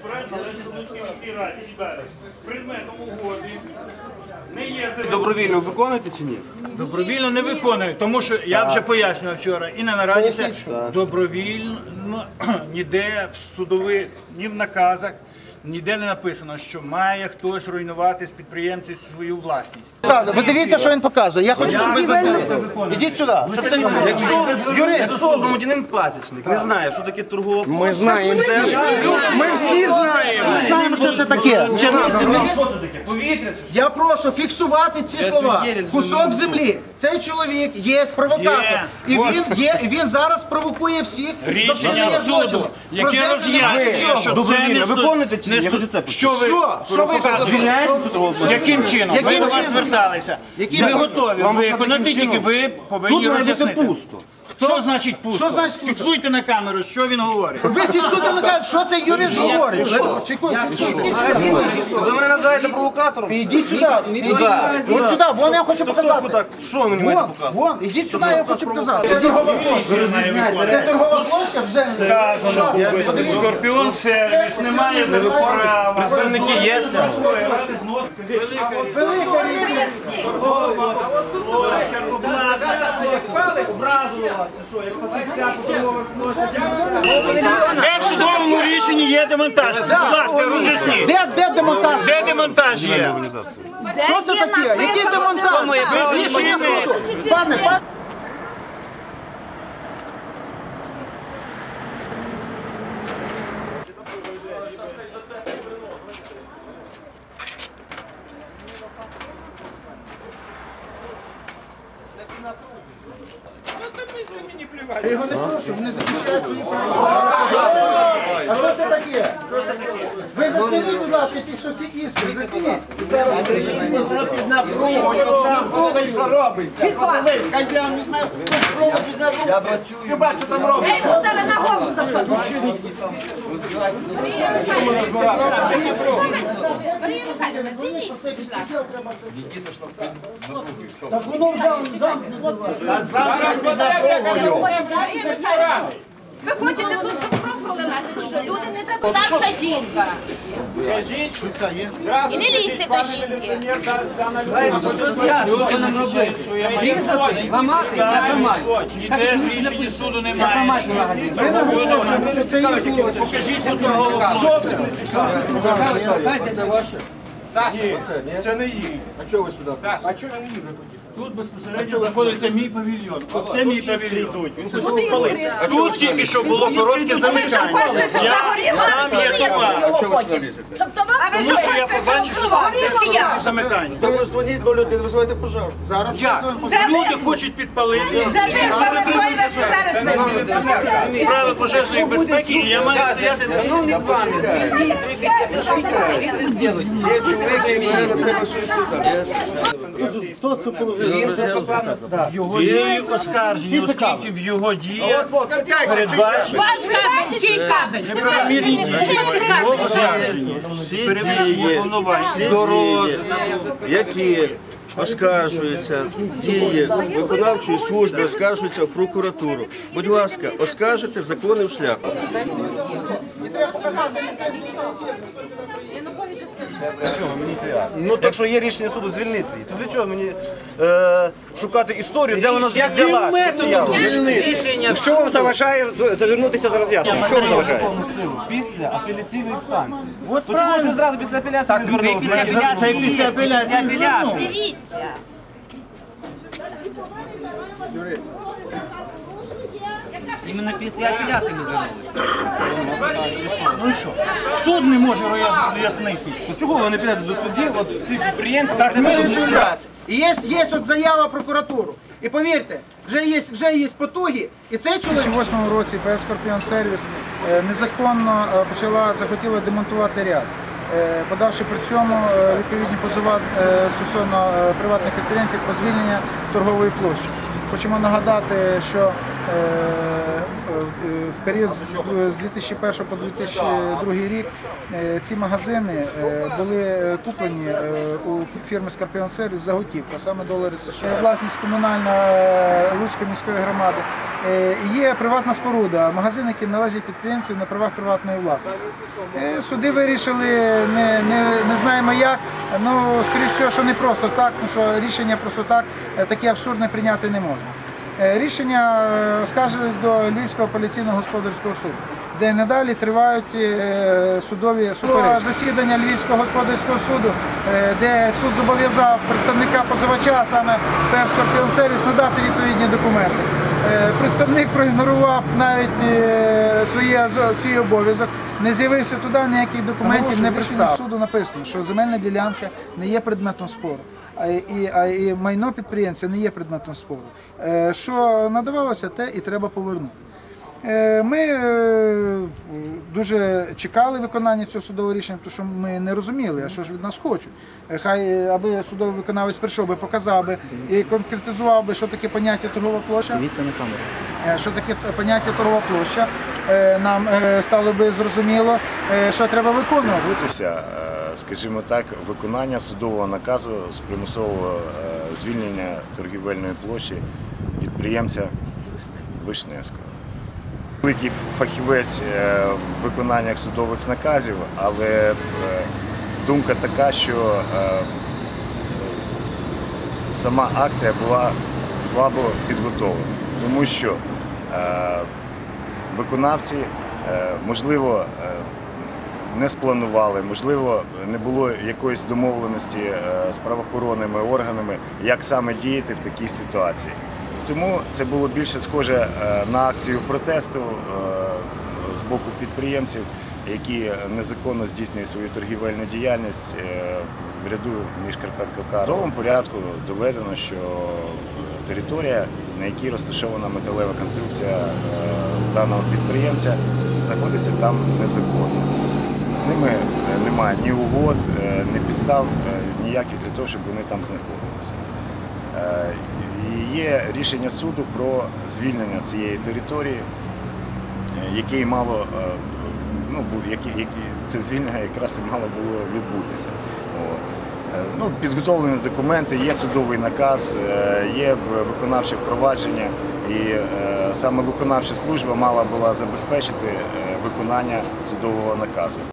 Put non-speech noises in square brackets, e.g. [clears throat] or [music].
збирають належить Луцькій міській раді. Предметом угоди не є земля. Добровільно виконуєте чи ні? Добровільно не виконує, тому що я вже пояснював вчора і на нараді це добровільно [clears throat] ніде в судових, ні в наказах. Ніде не написано, що має хтось руйнувати з підприємців свою власність. Ви дивіться, що він показує. Я хочу, щоб ви засняли. Ідіть сюди. Щоб це Якщо, Юрист. громадянин пасічник не знає, що таке торгова площа, Ми знаємо всі. Ми всі знаємо. Ми знаємо, що це таке. що це таке? Повітря? Я прошу фіксувати ці слова. Кусок землі. Цей чоловік є провокатор. Є. І Вот. він є, і він зараз провокує всіх до Рішення вчинення суду, яке землю роз'яснює, нічого. що це не виконуєте чи ні? Я хочу це. Що ви Що? Що ви? Яким чином? Яким ви до вас чином? зверталися. Яким Ми чином? готові Вам виконати, тільки ви повинні роз'яснити. пусто. Що значить пусто? Що значить пусто? Фіксуйте на камеру, що він говорить. Ви фіксуйте на камеру, що цей юрист говорить. Чекай, фіксуйте. Ви мене називаєте провокатором? Ідіть сюди. Ідіть. От сюди, вон я хочу показати. Так, що ви мені маєте Вон, вон, ідіть сюди, я хочу показати. Це торгова площа. Це торгова площа вже. Сказано, Скорпіон сервіс не має права. Представники є? Велика різниця. Де в судовому рішенні є демонтаж? Будь ласка, роз'ясніть. Де, де демонтаж? Де демонтаж є? Що це таке? Який демонтаж? Ви Рішення знищуєте. суду. Пане, пане. Я його не прошу, вони захищають свої права. А що це таке? Ви засніміть, будь ласка, ті, що ці іскри, засніміть. Зараз Ей, це на голову засадку. Марія Михайлівна, сидіть, будь ласка. Так воно вже замкнуто. Марія Михайлівна, ви хочете тут, щоб кров пролилася, чи що? Люди не дадуть. Старша жінка. І не лізьте до жінки. Що нам робити? Різати, ламати, я ламаю. Ніде рішенні суду немає. Ми наголошуємо, що це злочин. Покажіть тут торгову площу. Дайте це ваше. Тут безпосередньо знаходиться мій павільйон. Оце мій павільйон. Тут тільки що було коротке замикання. Я, там є товар. Тому що я побачив, що я? замикання. Ви дзвоніть до людей, визивайте пожар. Зараз Як? Люди хочуть підпалити справи пожежної безпеки, і я маю стояти на Шановні ви зробите. Є чоловік, який бере на себе його дії оскаржені, оскільки в його діях передбачені Ваш кабель, чий кабель? неправомірні дії. Його оскаржені. Всі дії, всі дії, які оскаржуються, дії виконавчої служби оскаржуються в прокуратуру. Будь ласка, оскаржуйте законним шляхом. Ну так що є рішення суду звільнити її, то для чого мені е, шукати історію, де вона взялася? Рішення. Що вам заважає з- завернутися за роз'яснення? Що вам заважає? Після апеляційної інстанції. От то чому ж ви зразу після апеляції не звернулися? Це після апеляції. Дивіться. Іменно після апеляції ми звернулися. Ну і що? Суд не може роз'яснити. Ну чого ви не підете до судів? От всі підприємці Так ми результат. І є, є от заява прокуратуру. І повірте, вже є, вже є потуги, і цей чоловік... У 2008 році ПФ «Скорпіон Сервіс» е, незаконно е, почала, захотіла демонтувати ряд. Е, Подавши при цьому відповідні позова стосовно приватних підприємців про звільнення торгової площі. Хочемо нагадати, що в період з- з 2001 по 2002 рік е, ці магазини е, були е, куплені у фірми Скорпіон Сервіс за готівку, саме долари США. Власність комунальна Луцької міської громади. Є приватна споруда, магазин, який належить підприємців на правах приватної власності. Суди вирішили, не, не, не знаємо як, ну, скоріш всього, що не просто так, тому що рішення просто так таке абсурдне прийняти не можна. Е, Рішення е, оскаржились до Львівського апеляційного господарського суду, де надалі тривають е, судові суперечки. Засідання Львівського господарського суду, де суд зобов'язав представника позивача, саме ПФ Скорпіон Сервіс, надати відповідні документи. Представник проігнорував навіть своє свій обов'язок, не з'явився туди, ніяких документів не представив. Суду написано, що земельна ділянка не є предметом спору. І, і майно підприємця не є предметом спору. Е, Що надавалося, те і треба повернути. Е, Ми е, дуже чекали виконання цього судового рішення, тому що ми не розуміли, а що ж від нас хочуть. Е, Хай аби судовий виконавець прийшов би, показав би і конкретизував би, що таке поняття торгова площа. Що таке поняття торгова площа, нам стало би зрозуміло, що треба виконувати. Скажімо так, виконання судового наказу з примусового звільнення торгівельної площі підприємця Вишневського. Великий фахівець е, в виконаннях судових наказів, але е, думка така, що е, сама акція була слабо підготовлена, тому що виконавці, можливо, не спланували, можливо, не було якоїсь домовленості з правоохоронними органами, як саме діяти в такій ситуації. Тому це було більше схоже е, на акцію протесту е, з боку підприємців, які незаконно здійснюють свою торгівельну діяльність е, в ряду між Карпенко В судовому порядку доведено, що територія, на якій розташована металева конструкція даного підприємця, знаходиться там незаконно. З ними немає ні угод, ні підстав ніяких для того, щоб вони там знаходилися. Є рішення суду про звільнення цієї території, е, яке мало, е, ну, яке, це звільнення якраз і мало було відбутися. Е, Ну, підготовлені документи, є судовий наказ, є виконавче впровадження, і саме виконавча служба мала була забезпечити виконання судового наказу.